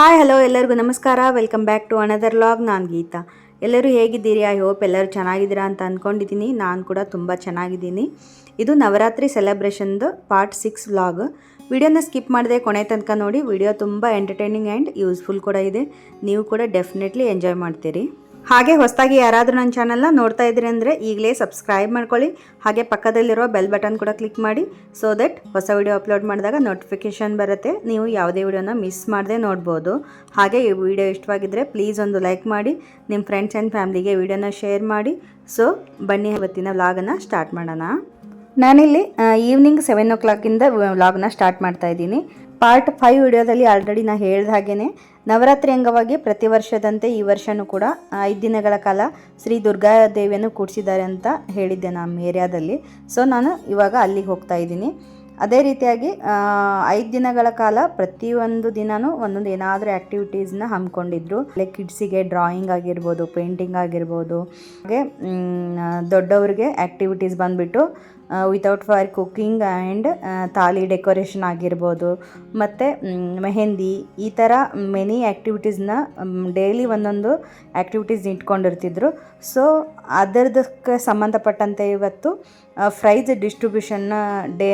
Hi hello ಎಲ್ಲರಿಗೂ ನಮಸ್ಕಾರ. Welcome back to another log ನಾನು ಗೀತಾ. ಎಲ್ಲರೂ ಹೇಗಿದ್ದೀರಿ? ಐ ಹೋಪ್ ಎಲ್ಲರೂ ಚೆನ್ನಾಗಿದ್ದೀರಾ ಅಂತ ಅಂದ್ಕೊಂಡಿದ್ದೀನಿ ನಾನು ಕೂಡ ತುಂಬ ಚೆನ್ನಾಗಿದ್ದೀನಿ. ಇದು ನವರಾತ್ರಿ ಸೆಲೆಬ್ರೇಷನ್ದು ಪಾರ್ಟ್ ಸಿಕ್ಸ್ ವ್ಲಾಗ್ ವಿಡಿಯೋನ ಸ್ಕಿಪ್ ಮಾಡದೆ ಕೊನೆ ತನಕ ನೋಡಿ. ವಿಡಿಯೋ ತುಂಬ ಎಂಟರ್ಟೈನಿಂಗ್ ಆ್ಯಂಡ್ ಯೂಸ್ಫುಲ್ ಕೂಡ ಇದೆ. ನೀವು ಕೂಡ ಡೆಫಿನೆಟ್ಲಿ ಎಂಜಾಯ್ ಮಾಡ್ತೀರಿ. ಹಾಗೆ ಹೊಸದಾಗಿ ಯಾರಾದರೂ ನನ್ನ ಚಾನಲ್ನ ನೋಡ್ತಾ ಇದ್ದೀರಿ ಅಂದರೆ ಈಗಲೇ ಸಬ್ಸ್ಕ್ರೈಬ್ ಮಾಡ್ಕೊಳ್ಳಿ. ಹಾಗೆ ಪಕ್ಕದಲ್ಲಿರೋ ಬೆಲ್ ಬಟನ್ ಕೂಡ ಕ್ಲಿಕ್ ಮಾಡಿ. ಸೊ ದಟ್ ಹೊಸ ವಿಡಿಯೋ ಅಪ್ಲೋಡ್ ಮಾಡಿದಾಗ ನೋಟಿಫಿಕೇಷನ್ ಬರುತ್ತೆ. ನೀವು ಯಾವುದೇ ವಿಡಿಯೋನ ಮಿಸ್ ಮಾಡದೆ ನೋಡ್ಬೋದು. ಹಾಗೆ ಈ ವಿಡಿಯೋ ಇಷ್ಟವಾಗಿದ್ದರೆ ಪ್ಲೀಸ್ ಒಂದು ಲೈಕ್ ಮಾಡಿ. ನಿಮ್ಮ ಫ್ರೆಂಡ್ಸ್ ಆ್ಯಂಡ್ ಫ್ಯಾಮ್ಲಿಗೆ ವಿಡಿಯೋನ ಶೇರ್ ಮಾಡಿ. ಸೊ ಬನ್ನಿ ಇವತ್ತಿನ ವ್ಲಾಗನ್ನು ಸ್ಟಾರ್ಟ್ ಮಾಡೋಣ. ನಾನಿಲ್ಲಿ ಈವ್ನಿಂಗ್ ಸೆವೆನ್ ಓ ಕ್ಲಾಕಿಂದ ವ್ಲಾಗ್ನ ಸ್ಟಾರ್ಟ್ ಮಾಡ್ತಾ ಇದ್ದೀನಿ. ಪಾರ್ಟ್ ಫೈವ್ ವಿಡಿಯೋದಲ್ಲಿ ಆಲ್ರೆಡಿ ನಾನು ಹೇಳ್ದ ಹಾಗೇ ನವರಾತ್ರಿ ಅಂಗವಾಗಿ ಪ್ರತಿ ವರ್ಷದಂತೆ ಈ ವರ್ಷವೂ ಕೂಡ ಐದು ದಿನಗಳ ಕಾಲ ಶ್ರೀ ದುರ್ಗಾ ದೇವಿಯನ್ನು ಕೂಡಿಸಿದ್ದಾರೆ ಅಂತ ಹೇಳಿದ್ದೆ ನಮ್ಮ ಏರಿಯಾದಲ್ಲಿ. ಸೊ ನಾನು ಇವಾಗ ಅಲ್ಲಿಗೆ ಹೋಗ್ತಾ ಇದ್ದೀನಿ. ಅದೇ ರೀತಿಯಾಗಿ ಐದು ದಿನಗಳ ಕಾಲ ಪ್ರತಿಯೊಂದು ದಿನವೂ ಒಂದೊಂದು ಏನಾದರೂ ಆ್ಯಕ್ಟಿವಿಟೀಸ್ನ ಹಮ್ಮಿಕೊಂಡಿದ್ರು. ಲೈಕ್ ಕಿಡ್ಸಿಗೆ ಡ್ರಾಯಿಂಗ್ ಆಗಿರ್ಬೋದು ಪೇಂಟಿಂಗ್ ಆಗಿರ್ಬೋದು, ಹಾಗೆ ದೊಡ್ಡವ್ರಿಗೆ ಆ್ಯಕ್ಟಿವಿಟೀಸ್ ಬಂದುಬಿಟ್ಟು without for cooking and thali decoration ಆಗಿರ್ಬೋದು, ಮತ್ತು ಮೆಹೆಂದಿ, ಈ ಥರ ಮೆನಿ ಆ್ಯಕ್ಟಿವಿಟೀಸ್ನ ಡೈಲಿ ಒಂದೊಂದು ಆ್ಯಕ್ಟಿವಿಟೀಸ್ ಇಟ್ಕೊಂಡಿರ್ತಿದ್ರು. ಸೊ ಅದರದಕ್ಕೆ ಸಂಬಂಧಪಟ್ಟಂತೆ ಇವತ್ತು ಪ್ರೈಸ್ ಡಿಸ್ಟ್ರಿಬ್ಯೂಷನ್ನ ಡೇ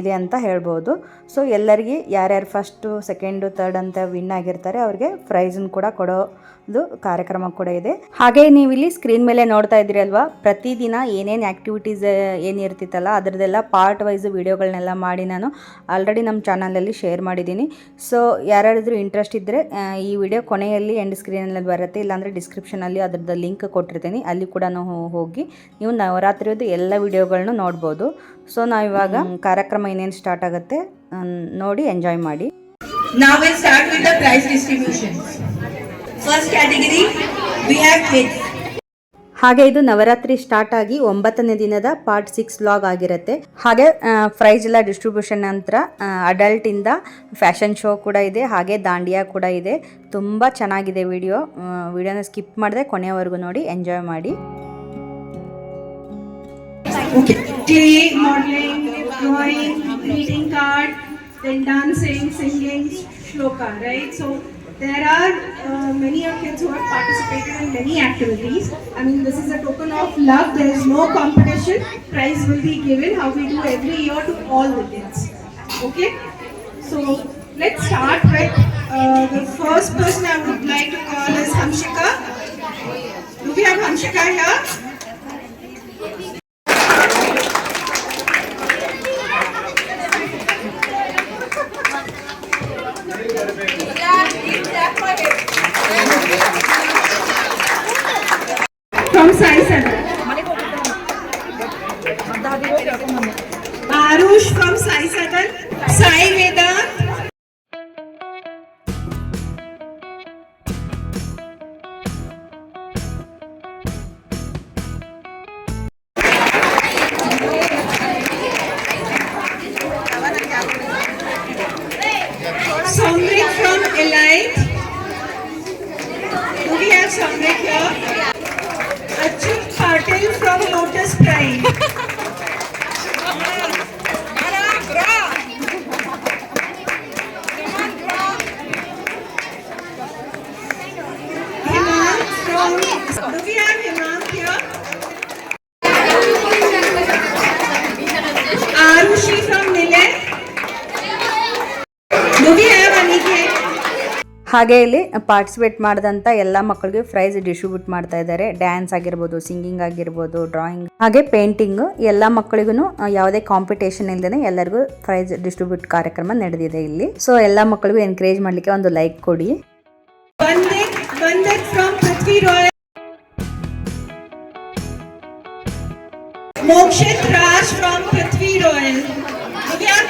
ಇದೆ ಅಂತ ಹೇಳ್ಬೋದು. ಸೊ ಎಲ್ಲರಿಗೆ ಯಾರ್ಯಾರು ಫಸ್ಟು ಸೆಕೆಂಡು ತರ್ಡ್ ಅಂತ ವಿನ್ ಆಗಿರ್ತಾರೆ ಅವ್ರಿಗೆ ಪ್ರೈಸನ್ನು ಕೂಡ ಕೊಡೋದು ಕಾರ್ಯಕ್ರಮ ಕೂಡ ಇದೆ. ಹಾಗೆ ನೀವು ಇಲ್ಲಿ ಸ್ಕ್ರೀನ್ ಮೇಲೆ ನೋಡ್ತಾ ಇದ್ದೀರಿ ಅಲ್ವಾ? ಪ್ರತಿದಿನ ಏನೇನು ಆ್ಯಕ್ಟಿವಿಟೀಸ್ ಏನಿರ್ತಿತ್ತಲ್ಲ ಅದರದ್ದೆಲ್ಲ ಪಾರ್ಟ್ ವೈಸ್ ವೀಡಿಯೋಗಳನ್ನೆಲ್ಲ ಮಾಡಿ ನಾನು ಆಲ್ರೆಡಿ ನಮ್ಮ ಚಾನಲಲ್ಲಿ ಶೇರ್ ಮಾಡಿದ್ದೀನಿ. ಸೊ ಯಾರ್ಯಾರಾದರೂ ಇಂಟ್ರೆಸ್ಟ್ ಇದ್ದರೆ ಈ ವಿಡಿಯೋ ಕೊನೆಯಲ್ಲಿ ಎಂಡ್ ಸ್ಕ್ರೀನಲ್ಲಿ ಬರುತ್ತೆ ಇಲ್ಲಾಂದರೆ ಡಿಸ್ಕ್ರಿಪ್ಷನಲ್ಲಿ ಅದರದ್ದು ಲಿಂಕ್ ಕೊಟ್ಟಿರ್ತೀನಿ. ಅಲ್ಲಿ ಕೂಡ ಹೋಗಿ ನೀವು ನವರಾತ್ರಿಯದು ಎಲ್ಲ ವಿಡಿಯೋಗಳನ್ನೂ ನೋಡ್ಬೋದು. ಸೊ ನಾವು ಇವಾಗ ಕಾರ್ಯಕ್ರಮ ಇನ್ನೇನು ಸ್ಟಾರ್ಟ್ ಆಗುತ್ತೆ ನೋಡಿ ಎಂಜಾಯ್ ಮಾಡಿ. Now we'll start with the first category First category, we have kids. ಹಾಗೆ ಇದು ನವರಾತ್ರಿ ಸ್ಟಾರ್ಟ್ ಆಗಿ ಒಂಬತ್ತನೇ ದಿನದ ಪಾರ್ಟ್ ಸಿಕ್ಸ್ ಲಾಗ್ ಆಗಿರುತ್ತೆ. ಹಾಗೆ ಪ್ರೈಸ್ ಎಲ್ಲ ಡಿಸ್ಟ್ರಿಬ್ಯೂಷನ್ ನಂತರ ಅಡಲ್ಟ್ ಇಂದ ಫ್ಯಾಷನ್ ಶೋ ಕೂಡ ಇದೆ ಹಾಗೆ ದಾಂಡಿಯಾ ಕೂಡ ಇದೆ. ತುಂಬ ಚೆನ್ನಾಗಿದೆ ವಿಡಿಯೋ ವಿಡಿಯೋನ ಸ್ಕಿಪ್ ಮಾಡಿದೆ ಕೊನೆಯವರೆಗೂ ನೋಡಿ ಎಂಜಾಯ್ ಮಾಡಿ. Clay, modeling, drawing, greeting card, then dancing, singing, shloka, right? So there are uh, many of kids who have participated in many activities. I mean, this is a token of love. There is no competition. Prize will be given how we do every year to all the kids. Okay? So let's start with uh, the first person I would like to call is Hamshika. Do we have Hamshika here? Yeah, exactly. ಹಾಗೆ ಇಲ್ಲಿ participate ಮಾಡಿದಂಥ ಎಲ್ಲ ಮಕ್ಕಳಿಗೆ price distribute ಮಾಡ್ತಾ ಇದ್ದಾರೆ. Dance ಆಗಿರ್ಬೋದು singing ಆಗಿರ್ಬೋದು drawing ಹಾಗೆ ಪೇಂಟಿಂಗ್ ಎಲ್ಲ ಮಕ್ಕಳಿಗೂ ಯಾವುದೇ ಕಾಂಪಿಟೇಷನ್ ಇಲ್ಲದೆ ಎಲ್ಲರಿಗೂ ಪ್ರೈಸ್ ಡಿಸ್ಟ್ರಿಬ್ಯೂಟ್ ಕಾರ್ಯಕ್ರಮ ನಡೆದಿದೆ ಇಲ್ಲಿ. ಸೊ ಎಲ್ಲ ಮಕ್ಕಳಿಗೂ ಎನ್ಕರೇಜ್ ಮಾಡಲಿಕ್ಕೆ ಒಂದು ಲೈಕ್ ಕೊಡಿ. Mokshith Raj from Prithvi Royal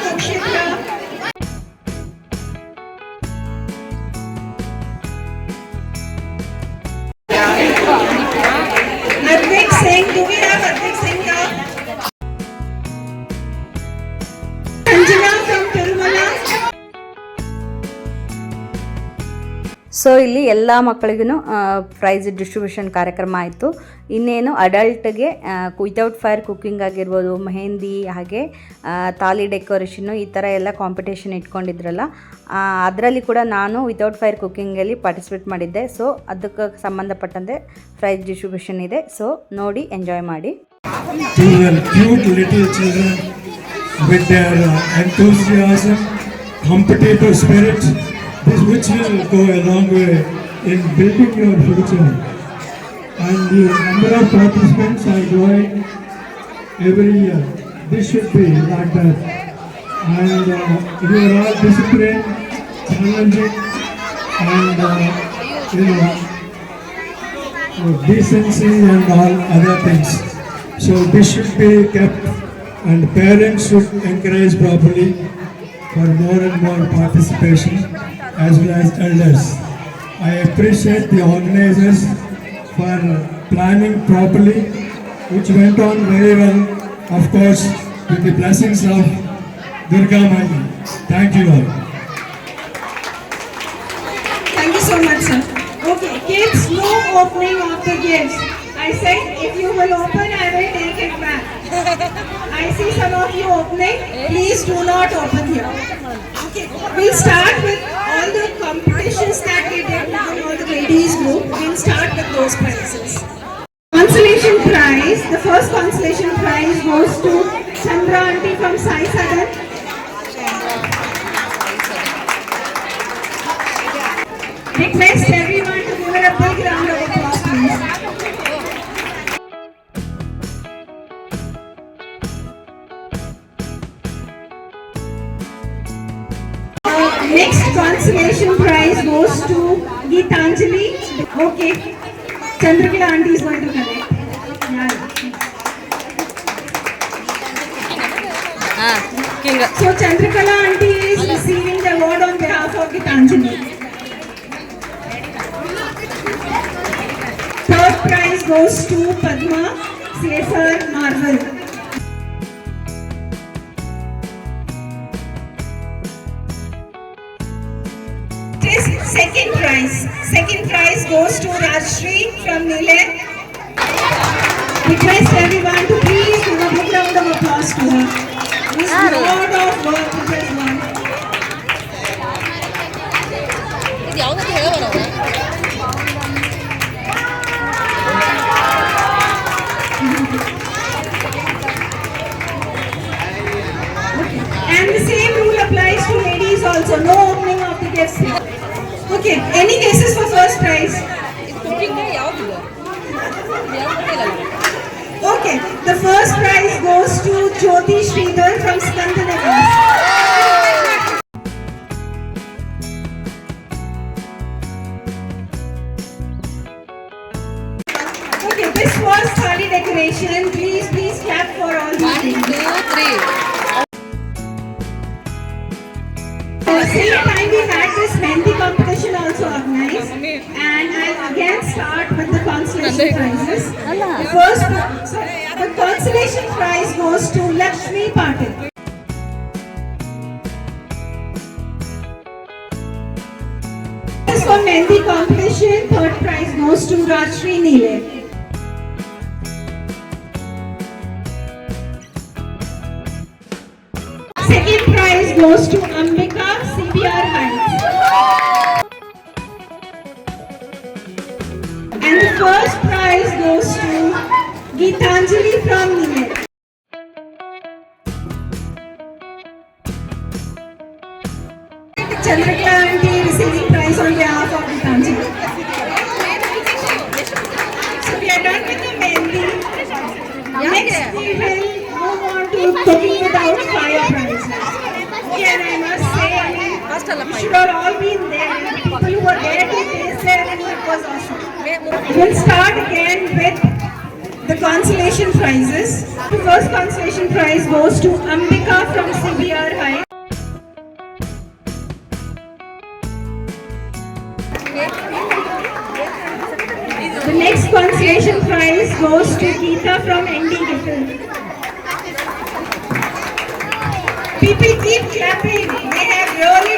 Mokshith Raj so ಇಲ್ಲಿ ಎಲ್ಲ ಮಕ್ಕಳಿಗೂ ಪ್ರೈಸ್ ಡಿಸ್ಟ್ರಿಬ್ಯೂಷನ್ ಕಾರ್ಯಕ್ರಮ ಆಯಿತು. ಇನ್ನೇನು ಅಡಲ್ಟ್ಗೆ ವಿತೌಟ್ ಫೈರ್ ಕುಕ್ಕಿಂಗ್ ಆಗಿರ್ಬೋದು ಮೆಹಂದಿ ಹಾಗೆ ತಾಲಿ ಡೆಕೋರೇಷನ್ನು ಈ ಥರ ಎಲ್ಲ ಕಾಂಪಿಟೇಷನ್ ಇಟ್ಕೊಂಡಿದ್ರಲ್ಲ ಅದರಲ್ಲಿ ಕೂಡ ನಾನು ವಿತೌಟ್ ಫೈರ್ ಕುಕ್ಕಿಂಗಲ್ಲಿ ಪಾರ್ಟಿಸಿಪೇಟ್ ಮಾಡಿದ್ದೆ. ಸೊ ಅದಕ್ಕೆ ಸಂಬಂಧಪಟ್ಟಂತೆ ಪ್ರೈಸ್ ಡಿಸ್ಟ್ರಿಬ್ಯೂಷನ್ ಇದೆ. ಸೊ ನೋಡಿ ಎಂಜಾಯ್ ಮಾಡಿ. With their enthusiasm, competitive spirit, this which will go a long way in building your future. And the number of participants are growing every year. This should be like that. And uh, you are all disciplined, challenging, and uh, you know, decency and all other things. So this should be kept and parents should encourage properly for more and more participation as well as elders. I appreciate the organizers for planning properly which went on very well of course with the blessings of Durga Mati. Thank you all. Thank you so much, sir. Okay, kids, no opening of the gifts. I said if you will open, I will take it back. I see some of you opening. Please do not open here. Okay, we'll start with all the competitions that we did within all the ladies group. We'll start with those prizes. Consolation prize. The first consolation prize goes to Chandra auntie from Sai Sadan. Request Next consolation prize goes to Geetanjali. Okay, Chandrakala auntie is going to collect. Yeah. So Chandrakala auntie is receiving the award on behalf of Geetanjali. Third prize goes to Padma CSR Marvel. Prize. Second prize goes to Rajshri from Nilan. Request everyone to please give a big round of applause to her. Three same time we had this Mendi competition also organized and I'll again start with the consolation prizes. First sorry, the consolation prize goes to Lakshmi Patil. For Mendi competition, third prize goes to Rajshri Neele. Prize goes to Ambika CBR Heights. And the first prize goes to Geetanjali from Nimet. Chandrakala auntie receiving prize on behalf of Geetanjali. So we are done with the mehndi. Next we will move on to cooking without fire mean, first ಅಲ್ಲ you should have all been there. And the people who were there to taste their food, it was awesome. We'll start again with the consolation prizes. The first consolation prize goes to Ambika from CBR High. The next consolation prize goes to Geeta from ND Gifted. People keep clapping. They have really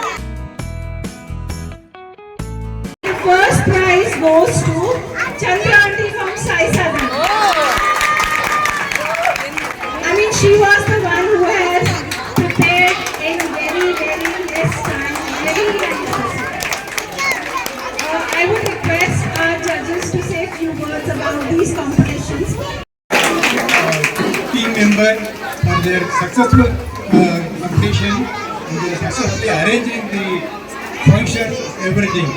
their successful uh, and they are successfully arranging the function, everything.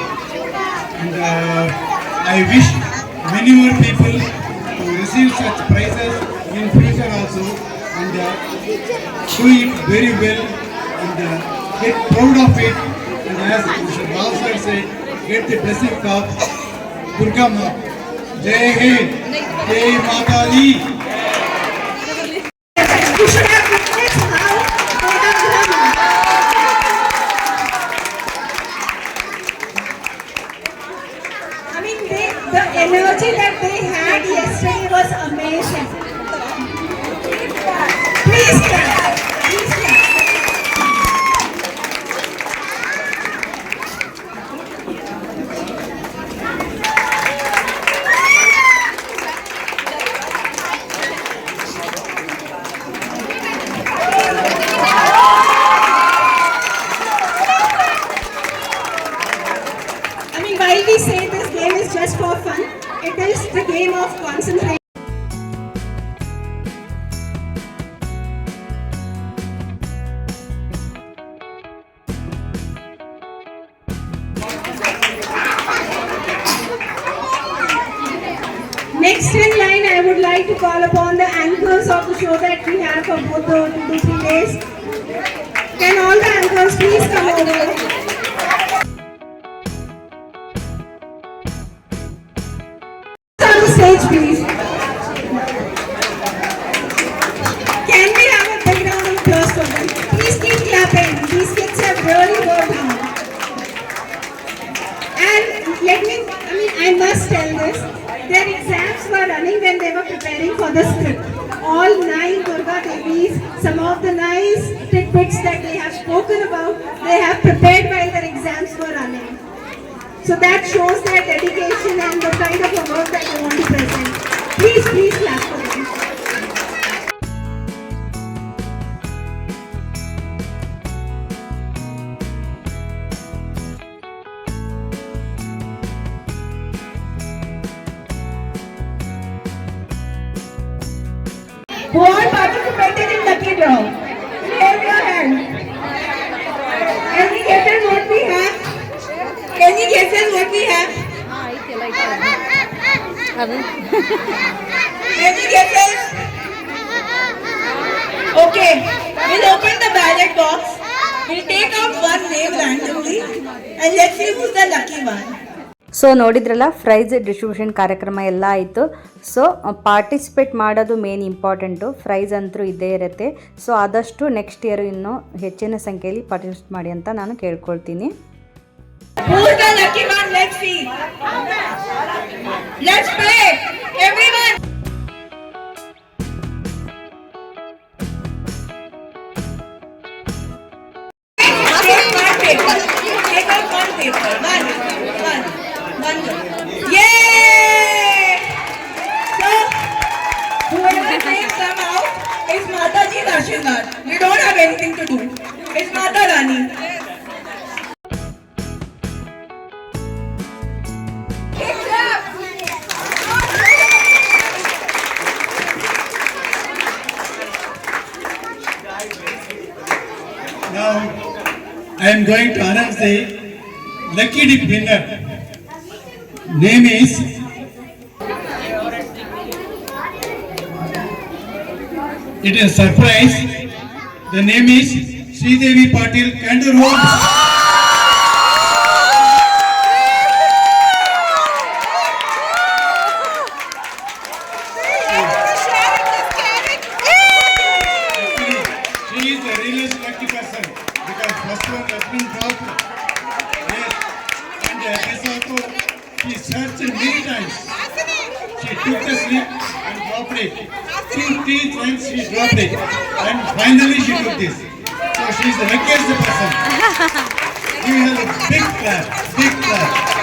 And uh, I wish many more people to receive such prizes in future also and uh, do it very well and get proud of it and as Mr. Rao sir said, get the blessing of Durga Ma. Jai Hind, Jai Mata Di. You should have witnessed how they have done. I mean, they, the energy that they had yesterday was amazing. Please. Next in line, I would like to call upon the anchors of the show that we have for both the two to three days. Can all the anchors please come over? So that shows their dedication and the kind of work that they want to present. Please, please clap and let's see who's the lucky one. So ನೋಡಿದ್ರಲ್ಲ prize distribution ಕಾರ್ಯಕ್ರಮ ಎಲ್ಲ ಆಯಿತು. So participate ಮಾಡೋದು main important prize ಅಂತೂ ಇದ್ದೇ ಇರುತ್ತೆ. So ಆದಷ್ಟು next year ಇನ್ನೂ ಹೆಚ್ಚಿನ ಸಂಖ್ಯೆಯಲ್ಲಿ ಪಾರ್ಟಿಸಿಪೇಟ್ ಮಾಡಿ ಅಂತ ನಾನು ಕೇಳ್ಕೊಳ್ತೀನಿ. ಬೇಕಾದ್ರೆ ಮಾಡ್ತೀವಿ ಬನ್ನಿ ಬನ್ನಿ is Mataji's Ashirwad. We don't have anything to do. It's Mata Rani. Now, I am going to the lucky dip winner. Name is It is a surprise. The name is Sridevi Patil Kandur one has been dropped. Yes, uh, this also, she. She took the slip and dropped it. Three times she dropped. And finally she took this. So she is the luckiest person. Have a big big.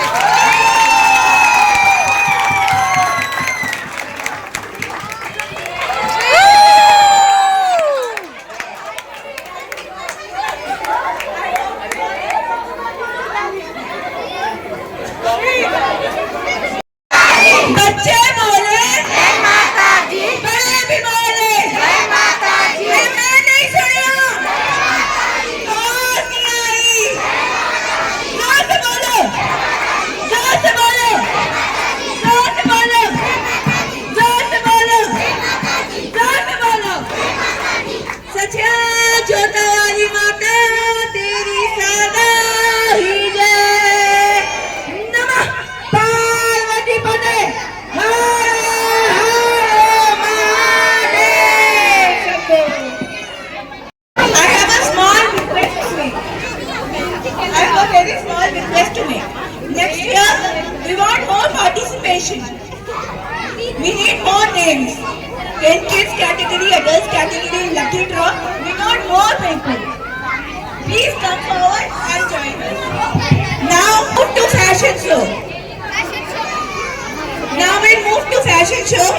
Show.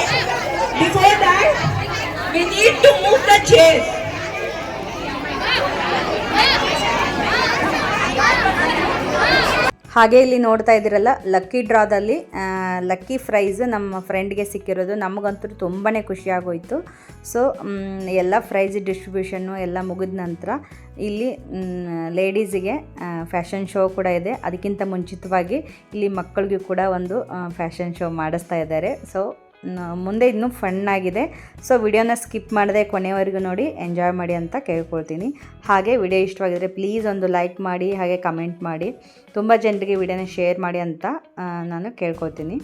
Before that, we need to move the chairs. ಹಾಗೆ ಇಲ್ಲಿ ನೋಡ್ತಾ ಇದ್ದೀರಲ್ಲ lucky ಡ್ರಾದಲ್ಲಿ lucky fries ನಮ್ಮ ಫ್ರೆಂಡ್ಗೆ ಸಿಕ್ಕಿರೋದು. ನಮಗಂತೂ ತುಂಬಾ ಖುಷಿಯಾಗೋಯಿತು so ಎಲ್ಲ ಪ್ರೈಸ್ ಡಿಸ್ಟ್ರಿಬ್ಯೂಷನ್ನು ಎಲ್ಲ ಮುಗಿದ ನಂತರ ಇಲ್ಲಿ ಲೇಡೀಸಿಗೆ ಫ್ಯಾಷನ್ ಶೋ ಕೂಡ ಇದೆ. ಅದಕ್ಕಿಂತ ಮುಂಚಿತವಾಗಿ ಇಲ್ಲಿ ಮಕ್ಕಳಿಗೂ ಕೂಡ ಒಂದು ಫ್ಯಾಷನ್ ಶೋ ಮಾಡಿಸ್ತಾ ಇದ್ದಾರೆ. ಸೊ ಮುಂದೆ ಇನ್ನೂ ಫಂಡ್ ಆಗಿದೆ. ಸೊ ವಿಡಿಯೋನ ಸ್ಕಿಪ್ ಮಾಡದೆ ಕೊನೆವರೆಗೂ ನೋಡಿ ಎಂಜಾಯ್ ಮಾಡಿ ಅಂತ ಕೇಳ್ಕೊಳ್ತೀನಿ. ಹಾಗೆ ವಿಡಿಯೋ ಇಷ್ಟವಾಗಿದ್ರೆ ಪ್ಲೀಸ್ ಒಂದು ಲೈಕ್ ಮಾಡಿ, ಹಾಗೆ ಕಮೆಂಟ್ ಮಾಡಿ. ತುಂಬ ಜನರಿಗೆ ವಿಡಿಯೋನ ಶೇರ್ ಮಾಡಿ ಅಂತ ನಾನು ಕೇಳ್ಕೊಳ್ತೀನಿ.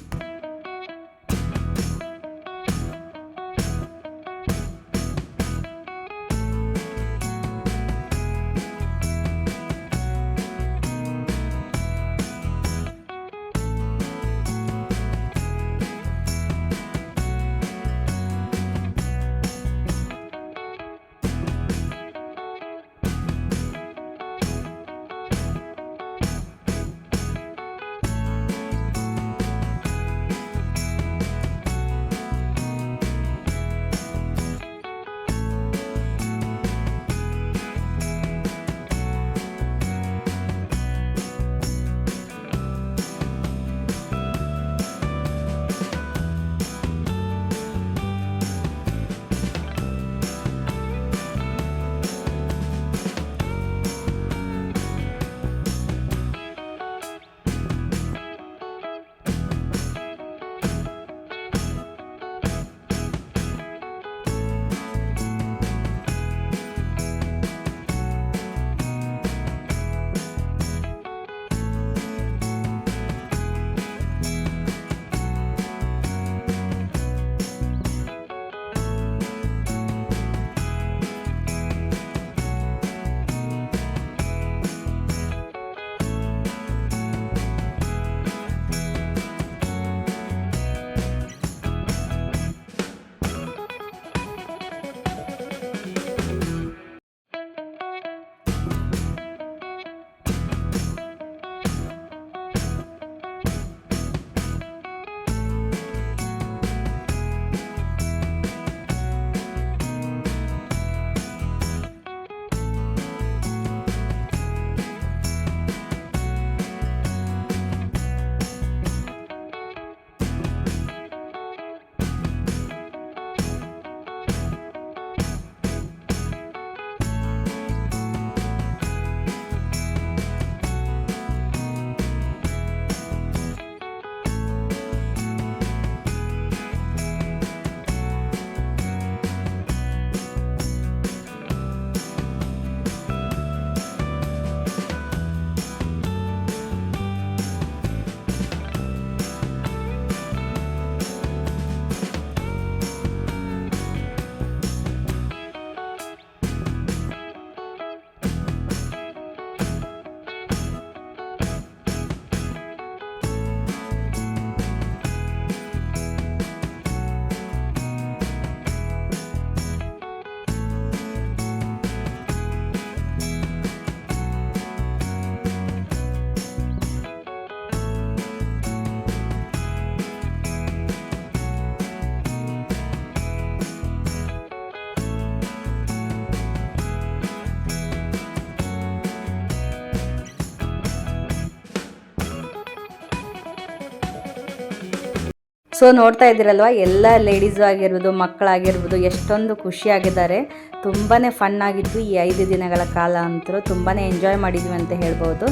ಸೊ ನೋಡ್ತಾ ಇದ್ದೀರಲ್ವ? ಎಲ್ಲ ಲೇಡೀಸು ಆಗಿರ್ಬೋದು, ಮಕ್ಕಳಾಗಿರ್ಬೋದು, ಎಷ್ಟೊಂದು ಖುಷಿಯಾಗಿದ್ದಾರೆ. ತುಂಬಾ ಫನ್ ಆಗಿತ್ತು ಈ ಐದು ದಿನಗಳ ಕಾಲ ಅಂತೂ. ತುಂಬಾ ಎಂಜಾಯ್ ಮಾಡಿದ್ವಿ ಅಂತ ಹೇಳ್ಬೋದು.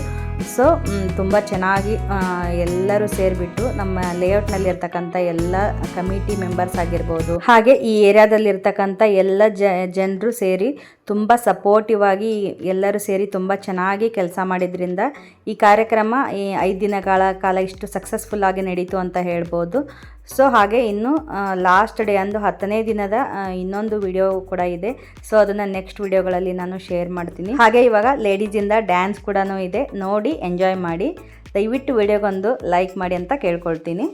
ಸೊ ತುಂಬ ಚೆನ್ನಾಗಿ ಎಲ್ಲರೂ ಸೇರಿಬಿಟ್ಟು ನಮ್ಮ ಲೇಔಟ್ನಲ್ಲಿ ಇರ್ತಕ್ಕಂಥ ಎಲ್ಲ ಕಮಿಟಿ ಮೆಂಬರ್ಸ್ ಆಗಿರ್ಬೋದು, ಹಾಗೆ ಈ ಏರಿಯಾದಲ್ಲಿ ಇರ್ತಕ್ಕಂಥ ಎಲ್ಲ ಜನರು ಸೇರಿ ತುಂಬ ಸಪೋರ್ಟಿವ್ ಆಗಿ ಎಲ್ಲರೂ ಸೇರಿ ತುಂಬ ಚೆನ್ನಾಗಿ ಕೆಲಸ ಮಾಡಿದ್ರಿಂದ ಈ ಕಾರ್ಯಕ್ರಮ ಈ ಐದು ದಿನಗಳ ಕಾಲ ಇಷ್ಟು ಸಕ್ಸಸ್ಫುಲ್ ಆಗಿ ನಡೀತು ಅಂತ ಹೇಳ್ಬೋದು. ಸೊ ಹಾಗೆ ಇನ್ನು ಲಾಸ್ಟ್ ಡೇ ಅಂದು ಹತ್ತನೇ ದಿನದ ಇನ್ನೊಂದು ವಿಡಿಯೋ ಕೂಡ ಇದೆ. ಸೊ ಅದನ್ನು ನೆಕ್ಸ್ಟ್ ವಿಡಿಯೋಗಳಲ್ಲಿ ನಾನು ಶೇರ್ ಮಾಡ್ತೀನಿ. ಹಾಗೆ ಇವಾಗ ಲೇಡೀಸಿಂದ ಡ್ಯಾನ್ಸ್ ಕೂಡ ಇದೆ. ನೋಡಿ ಎಂಜಾಯ್ ಮಾಡಿ. ದಯವಿಟ್ಟು ವಿಡಿಯೋಗೊಂದು ಲೈಕ್ ಮಾಡಿ ಅಂತ ಕೇಳ್ಕೊಳ್ತೀನಿ.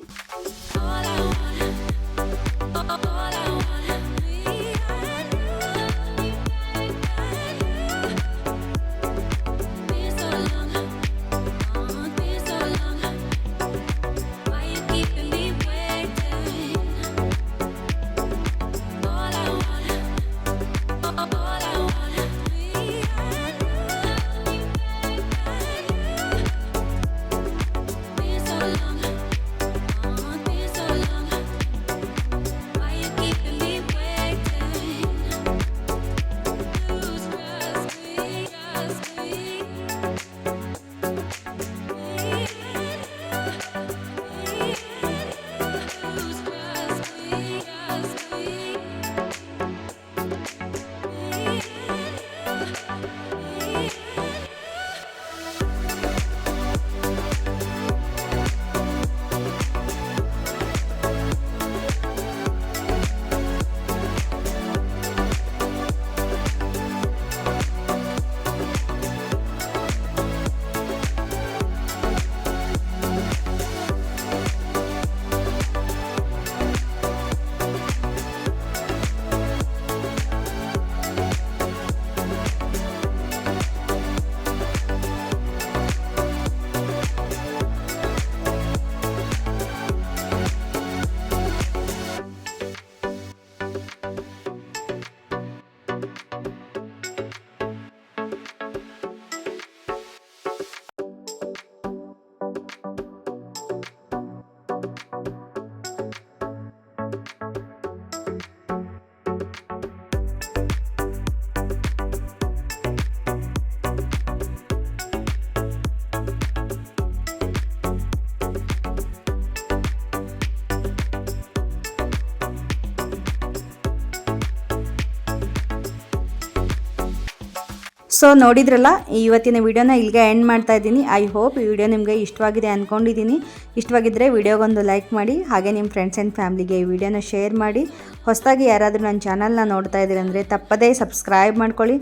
ಸೊ ನೋಡಿದ್ರಲ್ಲ ಇವತ್ತಿನ ವಿಡಿಯೋನ ಇಲ್ಲಿಗೆ ಎಂಡ್ ಮಾಡ್ತಾ ಇದ್ದೀನಿ. ಐ ಹೋಪ್ ಈ ವಿಡಿಯೋ ನಿಮಗೆ ಇಷ್ಟವಾಗಿದೆ ಅಂದ್ಕೊಂಡಿದ್ದೀನಿ ಇಷ್ಟವಾಗಿದ್ದರೆ ವಿಡಿಯೋಗೊಂದು ಲೈಕ್ ಮಾಡಿ, ಹಾಗೆ ನಿಮ್ಮ ಫ್ರೆಂಡ್ಸ್ ಆ್ಯಂಡ್ ಫ್ಯಾಮ್ಲಿಗೆ ಈ ವಿಡಿಯೋನ ಶೇರ್ ಮಾಡಿ. ಹೊಸದಾಗಿ ಯಾರಾದರೂ ನನ್ನ ಚಾನಲ್ನ ನೋಡ್ತಾ ಇದ್ದೀರಂದರೆ ತಪ್ಪದೇ ಸಬ್ಸ್ಕ್ರೈಬ್ ಮಾಡ್ಕೊಳ್ಳಿ.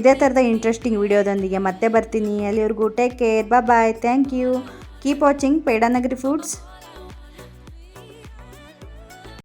ಇದೇ ಥರದ ಇಂಟ್ರೆಸ್ಟಿಂಗ್ ವಿಡಿಯೋದೊಂದಿಗೆ ಮತ್ತೆ ಬರ್ತೀನಿ. ಅಲ್ಲಿವರೆಗೂ take care bye thank you keep watching Pedanagari Foods